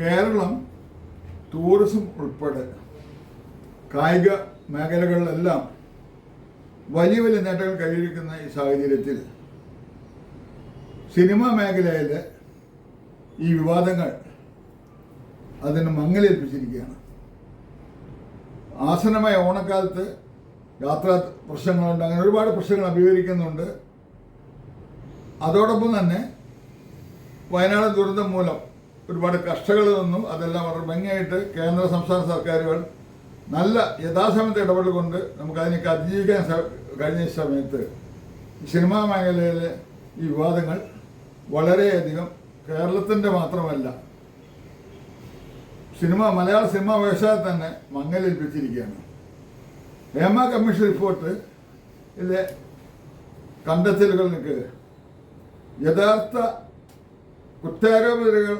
Keralam tourism ഉൾപ്പെടെ കായിക മേഖലകളിലെല്ലാം വലിയ വലിയ നേട്ടങ്ങൾ കൈവരിക്കുന്ന ഈ സാഹചര്യത്തിൽ സിനിമാ മേഖലയിൽ ഈ വിവാദങ്ങൾ അതിന് മങ്ങലേൽപ്പിച്ചിരിക്കുകയാണ്. ആസന്നമായ ഓണക്കാലത്ത് യാത്രാ പ്രശ്നങ്ങളുണ്ട് അങ്ങനെ ഒരുപാട് പ്രശ്നങ്ങൾ അഭിമുഖീകരിക്കുന്നുണ്ട്. അതോടൊപ്പം തന്നെ വയനാട് ദുരന്തം മൂലം ഒരുപാട് കഷ്ടകൾ നിന്നും അതെല്ലാം വളരെ ഭംഗിയായിട്ട് കേന്ദ്ര സംസ്ഥാന സർക്കാരുകൾ നല്ല യഥാസമയത്ത് കൊണ്ട് നമുക്ക് അതിനൊക്കെ അതിജീവിക്കാൻ കഴിഞ്ഞ സമയത്ത് സിനിമാ മേഖലയിലെ ഈ വിവാദങ്ങൾ വളരെയധികം കേരളത്തിന്റെ മാത്രമല്ല സിനിമ മലയാള സിനിമാ വ്യവസായം തന്നെ മങ്ങലേൽപ്പിച്ചിരിക്കുകയാണ്. ഹേമ കമ്മീഷൻ റിപ്പോർട്ട് ഇതിലെ കണ്ടെത്തലുകൾക്ക് യഥാർത്ഥ കുറ്റാരോപിതകൾ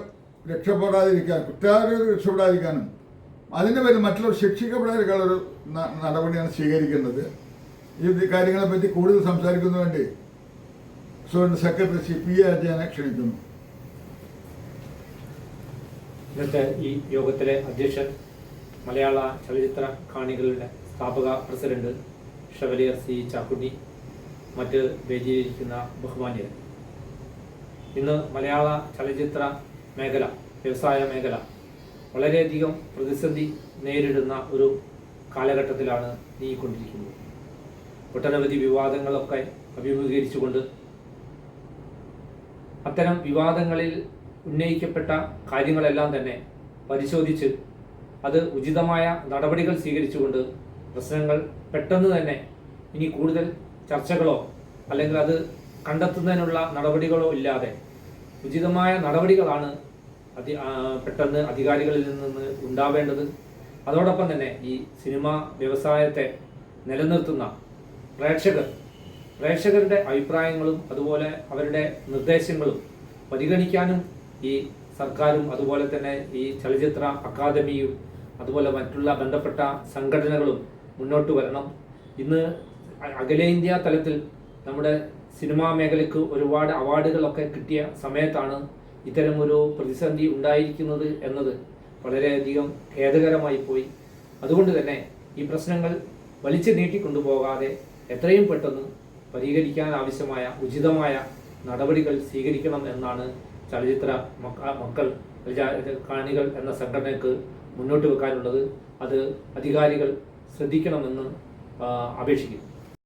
രക്ഷപ്പെടാതിരിക്കാൻ കുറ്റാരോപിതർ രക്ഷപ്പെടാതിരിക്കാനും അതിന്റെ പേരിൽ മറ്റുള്ളവർ ശിക്ഷിക്കപ്പെടാതിരിക്കാനുള്ള ഒരു നടപടിയാണ് സ്വീകരിക്കേണ്ടത് ഈ കാര്യങ്ങളെ പറ്റി കൂടുതൽ സംസാരിക്കുന്നതിന് വേണ്ടി സ്റ്റുഡന്റ് സെക്രട്ടറി സി പി അജയനെ ക്ഷണിക്കുന്നു. ഇന്നത്തെ ഈ യോഗത്തിലെ അധ്യക്ഷൻ മലയാള ചലച്ചിത്ര കാണികളുടെ സ്ഥാപക പ്രസിഡന്റ് ഷവലിയർ സി ചാക്കുട്ടി മറ്റ് വേദിയിലിരിക്കുന്ന ബഹുമാന്യർ. ഇന്ന് മലയാള ചലച്ചിത്ര മേഖല വ്യവസായ മേഖല. വളരെയധികം പ്രതിസന്ധി നേരിടുന്ന ഒരു കാലഘട്ടത്തിലാണ് നീങ്ങിക്കൊണ്ടിരിക്കുന്നത് ഒട്ടനവധി വിവാദങ്ങളൊക്കെ അഭിമുഖീകരിച്ചുകൊണ്ട് അത്തരം വിവാദങ്ങളിൽ ഉന്നയിക്കപ്പെട്ട കാര്യങ്ങളെല്ലാം തന്നെ പരിശോധിച്ച് അത് ഉചിതമായ നടപടികൾ സ്വീകരിച്ചുകൊണ്ട് പ്രശ്നങ്ങൾ പെട്ടെന്ന് തന്നെ ഇനി കൂടുതൽ ചർച്ചകളോ അല്ലെങ്കിൽ അത് കണ്ടെത്തുന്നതിനുള്ള നടപടികളോ ഇല്ലാതെ ഉചിതമായ നടപടികളാണ് അതി പെട്ടെന്ന് അധികാരികളിൽ നിന്ന് ഉണ്ടാവേണ്ടത്. അതോടൊപ്പം തന്നെ ഈ സിനിമ വ്യവസായത്തെ നിലനിർത്തുന്ന പ്രേക്ഷകർ പ്രേക്ഷകരുടെ അഭിപ്രായങ്ങളും അതുപോലെ അവരുടെ നിർദ്ദേശങ്ങളും പരിഗണിക്കാനും ഈ സർക്കാരും അതുപോലെ തന്നെ ഈ ചലച്ചിത്ര അക്കാദമിയും അതുപോലെ മറ്റുള്ള ബന്ധപ്പെട്ട സംഘടനകളും മുന്നോട്ട് വരണം. ഇന്ന് അഖിലേന്ത്യാ തലത്തിൽ നമ്മുടെ സിനിമാ മേഖലയ്ക്ക് ഒരുപാട് അവാർഡുകളൊക്കെ കിട്ടിയ സമയത്താണ് ഇത്തരമൊരു പ്രതിസന്ധി ഉണ്ടായിരിക്കുന്നത് എന്നത് വളരെയധികം ഖേദകരമായി പോയി. അതുകൊണ്ട് തന്നെ ഈ പ്രശ്നങ്ങൾ വലിച്ചു നീട്ടിക്കൊണ്ടുപോകാതെ എത്രയും പെട്ടെന്ന് പരിഹരിക്കാൻ ആവശ്യമായ ഉചിതമായ നടപടികൾ സ്വീകരിക്കണം എന്നാണ് ചലച്ചിത്ര മക്കൾ കാണികൾ എന്ന സംഘടനയ്ക്ക് മുന്നോട്ട് വെക്കാനുള്ളത്. അത് അധികാരികൾ ശ്രദ്ധിക്കണമെന്ന് അപേക്ഷിക്കുന്നു.